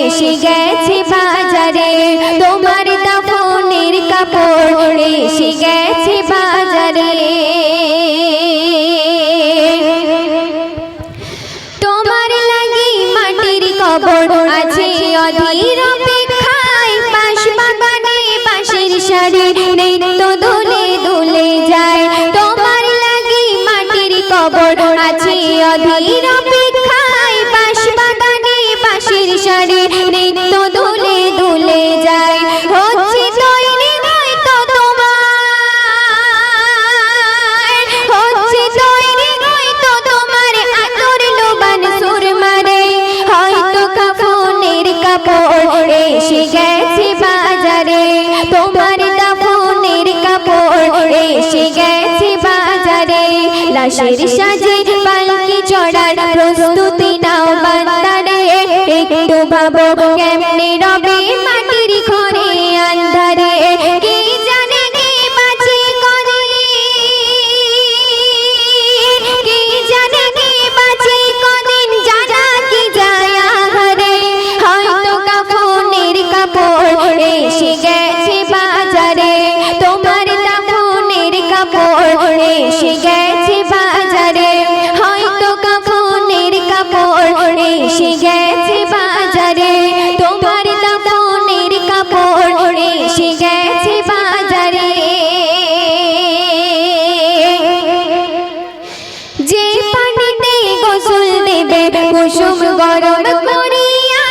এসে গেছে বাজারে, তোমার দাফনের কাপড় এসে গেছে বাজারে। তোমার লাগি মাটির কবর আছে, অধীর অপেক্ষায় পাশ বাগানে বাঁশের শাড়ি নৃত্য দোলে দোলে যায়। তোমার লাগি মাটির আছে, অধীর লাশের সাজে পালকি চড়ার প্রস্তুতি নাও বান্দারে। একটু ভাবো কুসুম গরম করিয়া,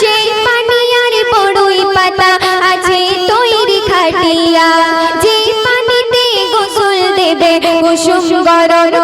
সেই পানি আর বড়ই পাতা আছে তৈরি খাটিয়া। যে পানিতে গোসল দেবে কুসুম গরম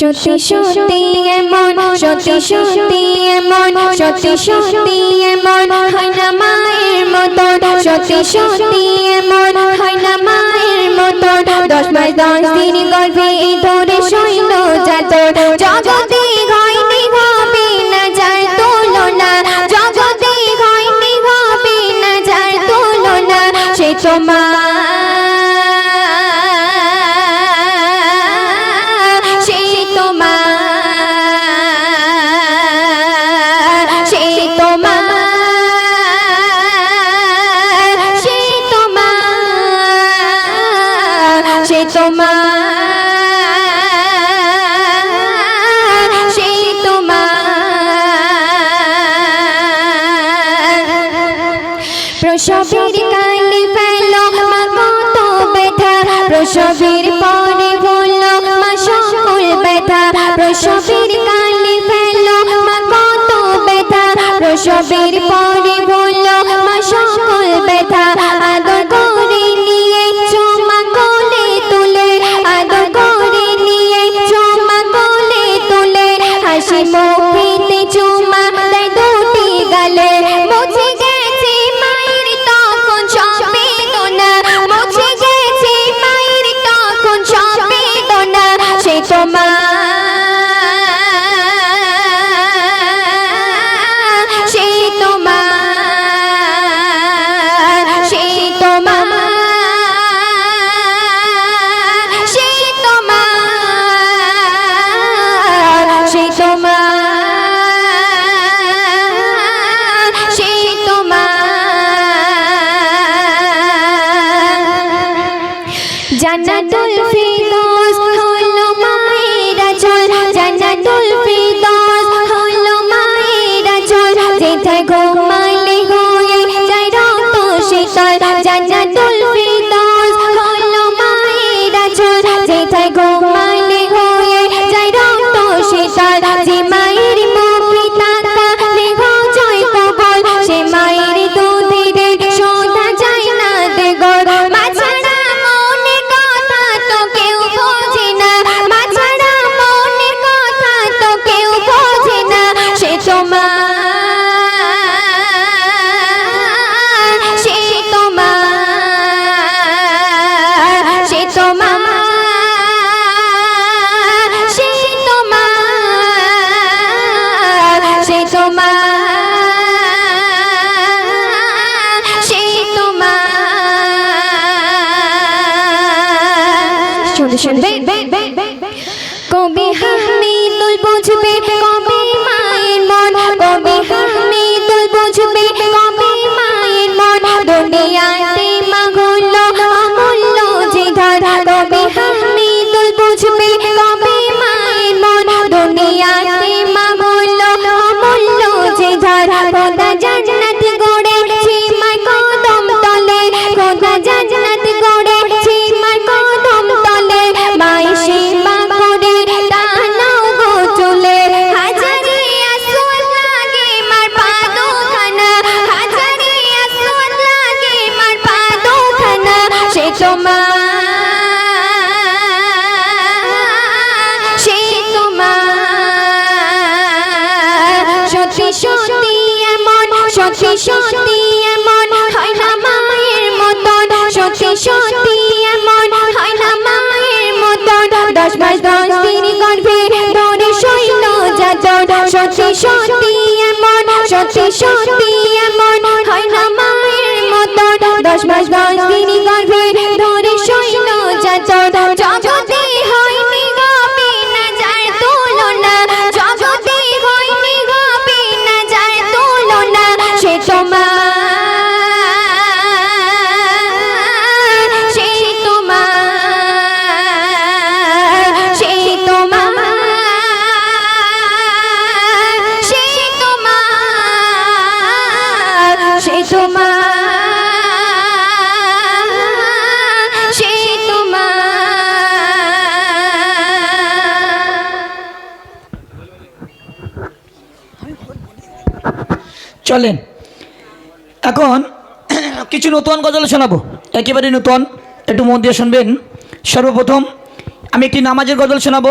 সত্যি সত্যি এমন, সত্যি সত্যি এমন, সত্যি সত্যি এমন, হয় না মায়ের মতন, সত্যি সত্যি এমন, হয় না মায়ের মতন। দশ মাস দশ দিন গর্ভে প্রসবীর কালে ফেল কত ব্যথা। প্রসবীর পরে বলল, মা সকল ব্যথা। প্রসবের কালে ফেল কত ব্যথা। প্রসবীর পরে বলল, মা সকল ব্যথা। আদর কবি হামিদুল বুঝবে সত্যি এমন হয় না মায়ের মতন সত্যি সত্যি এমন হয় না মায়ের মতন, দশ মাস দশ দিন গর্ভে ধরে সৈন্য যাতন সত্যি সত্যি এমন সত্যি সত্যি এমন হয় না মায়ের মতন, দশ মাস দশ দিন চলেন। এখন কিছু নতুন গজল শোনাবো। একেবারে নতুন, একটু মন দিয়ে শুনবেন। সর্বপ্রথম আমি একটি নামাজের গজল শোনাবো।